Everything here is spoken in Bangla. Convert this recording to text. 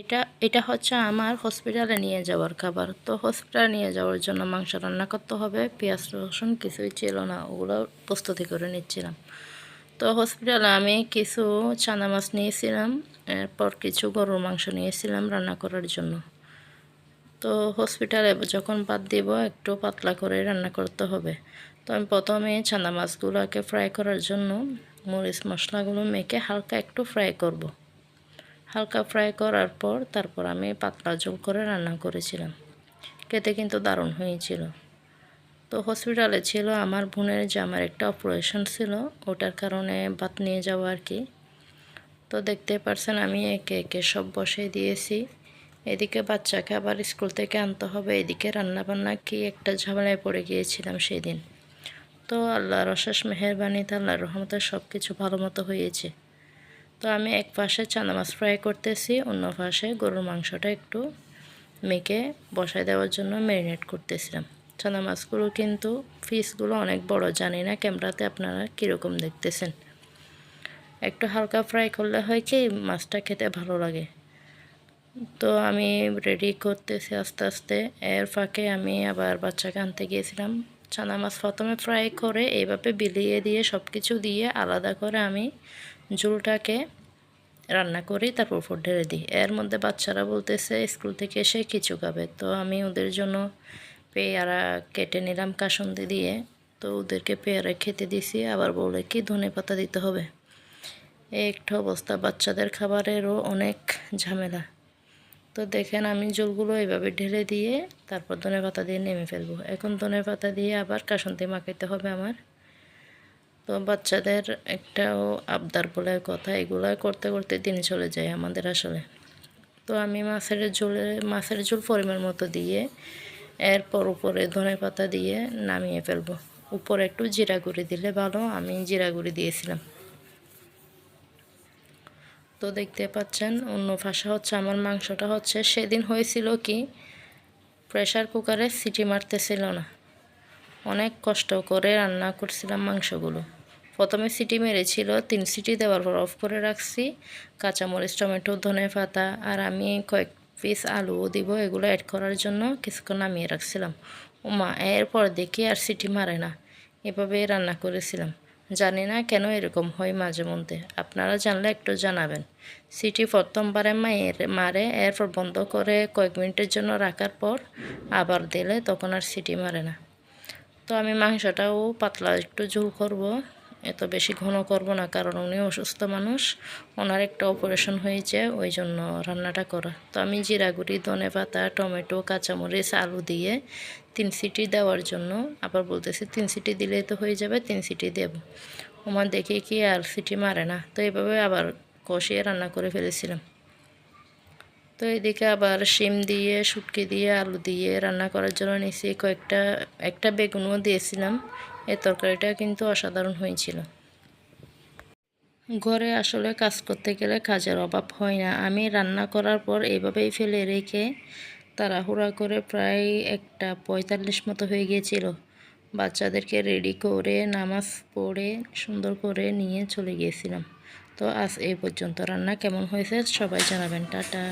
এটা এটা হচ্ছে আমার হসপিটালে নিয়ে যাওয়ার খাবার। তো হসপিটালে নিয়ে যাওয়ার জন্য মাংস রান্না করতে হবে, পেঁয়াজ, রসুন কিছুই ছিল না, ওগুলো প্রস্তুতি করে নিচ্ছিলাম। তো হসপিটালে আমি কিছু চানা মাছ নিয়েছিলাম, এরপর কিছু গরুর মাংস নিয়েছিলাম রান্না করার জন্য। তো হসপিটালে যখন ভাত দিব, একটু পাতলা করে রান্না করতে হবে। তো আমি প্রথমে চানা মাছগুলোকে ফ্রাই করার জন্য মরিচ মশলাগুলো মেখে হালকা একটু ফ্রাই করব। হালকা ফ্রাই করার পর তারপর আমি পাতলা জল করে রান্না করেছিলাম। খেতে কিন্তু দারুণ হয়েছিল। তো হসপিটালে ছিল, আমার বোনের যে আমার একটা অপারেশন ছিল, ওটার কারণে ভাত নিয়ে যাওয়া আর কি। তো দেখতে পারছেন, আমি একে একে সব বসে দিয়েছি। এদিকে বাচ্চাকে আবার স্কুল থেকে আনতে হবে, এদিকে রান্নাবান্না কি একটা ঝামেলায় পড়ে গিয়েছিলাম সেই দিন তো আল্লাহর অশেষ মেহরবানিতে, আল্লাহর রহমতে সব কিছু ভালো মতো হয়েছে। তো আমি এক পাশে চানা মাছ ফ্রাই করতেছি, অন্য পাশে গরুর মাংসটা একটু মেখে বসায় দেওয়ার জন্য ম্যারিনেট করতেছিলাম। চানা মাছগুলো কিন্তু ফিসগুলো অনেক বড়, জানি না ক্যামেরাতে আপনারা কীরকম দেখতেছেন। একটু হালকা ফ্রাই করলে হয় কি মাছটা খেতে ভালো লাগে। তো আমি রেডি করতেছি আস্তে আস্তে, এর ফাঁকে আমি আবার বাচ্চাকে আনতে গিয়েছিলাম। চানা মাছ প্রথমে ফ্রাই করে এইভাবে বিলিয়ে দিয়ে সব কিছু দিয়ে আলাদা করে আমি ঝুলটাকে রান্না করি, তারপর উপর ঢেলে দিই। এর মধ্যে বাচ্চারা বলতেছে, স্কুল থেকে এসে কিছু খাবে। তো আমি ওদের জন্য পেয়ারা কেটে নিলাম কাসন্দি দিয়ে। তো ওদেরকে পেয়ারা খেতে দিছি, আবার বলে, কি ধনে পাতা দিতে হবে? একটা অবস্থা, বাচ্চাদের খাবারেরও অনেক ঝামেলা। তো দেখেন আমি জলগুলো এইভাবে ঢেলে দিয়ে তারপর ধনে পাতা দিয়ে নেমে ফেলব। এখন ধনে পাতা দিয়ে আবার কাসন্তি মাখাইতে হবে আমার। তো বাচ্চাদের একটাও আবদার বলে কথা, এগুলো করতে করতে দিন চলে যায় আমাদের আসলে। তো আমি মাছের ঝোলে, মাছের ঝোল পরিমাণ মতো দিয়ে এরপর উপরে ধনে পাতা দিয়ে নামিয়ে ফেলব। উপরে একটু জিরা গুঁড়ি দিলে ভালো, আমি জিরা গুঁড়ি দিয়েছিলাম। তো দেখতে পাচ্ছেন, অন্য ভাষা হচ্ছে, আমার মাংসটা হচ্ছে, সেদিন হয়েছিল কি প্রেশার কুকারে সিটি মারতেছিল না। অনেক কষ্ট করে রান্না করছিলাম মাংসগুলো। প্রথমে সিটি মেরেছিল, তিন সিটি দেওয়ার পর অফ করে রাখছি, কাঁচামরিচ, টমেটো, ধনে পাতা, আর আমি কয়েক পিস আলুও দিব, এগুলো অ্যাড করার জন্য কিছুক্ষণ নামিয়ে রাখছিলাম। ও মা এরপর দেখি আর সিটি মারে না। এভাবে রান্না করেছিলাম। জানি না কেন এরকম হয় মাঝে মধ্যে। আপনারা জানলে একটু জানাবেন। সিটি প্রথমবারে মায়ের মারে, এরপর বন্ধ করে কয়েক মিনিটের জন্য রাখার পর আবার দিলে তখন আর সিটি মারে না। তো আমি মাংসটাও পাতলা একটু ঝোল করব। এত বেশি ঘন করব না, কারণ উনি অসুস্থ মানুষ। ওনার একটা অপারেশন হয়েছে, ওই জন্য রান্নাটা করা। তো আমি জিরা গুঁড়ি, ধনে পাতা, টমেটো, কাঁচামরিচ, আলু দিয়ে তিন সিটি দেওয়ার জন্য, আবার বলতেছি তিন সিটি দিলেই তো হয়ে যাবে, তিন সিটি দেব। ওমান দেখে কি আর সিটি মারে না। তো এইভাবে আবার কষিয়ে রান্না করে ফেলেছিলাম। তো এদিকে আবার শিম দিয়ে, শুটকি দিয়ে, আলু দিয়ে রান্না করার জন্য নিচে কয়েকটা, একটা বেগুনও দিয়েছিলাম। এই তরকারিটা কিন্তু অসাধারণ হয়েছিল। ঘরে আসলে কাজ করতে গেলে কাজের অভাব হয় না। আমি রান্না করার পর এইভাবেই ফেলে রেখে তাড়াহুড়া করে প্রায় একটা পঁয়তাল্লিশ মতো হয়ে গিয়েছিল। বাচ্চাদেরকে রেডি করে, নামাজ পড়ে, সুন্দর করে নিয়ে চলে গিয়েছিলাম। তো আজ এই পর্যন্ত রান্না কেমন হয়েছে সবাই জানাবেন। টাটা।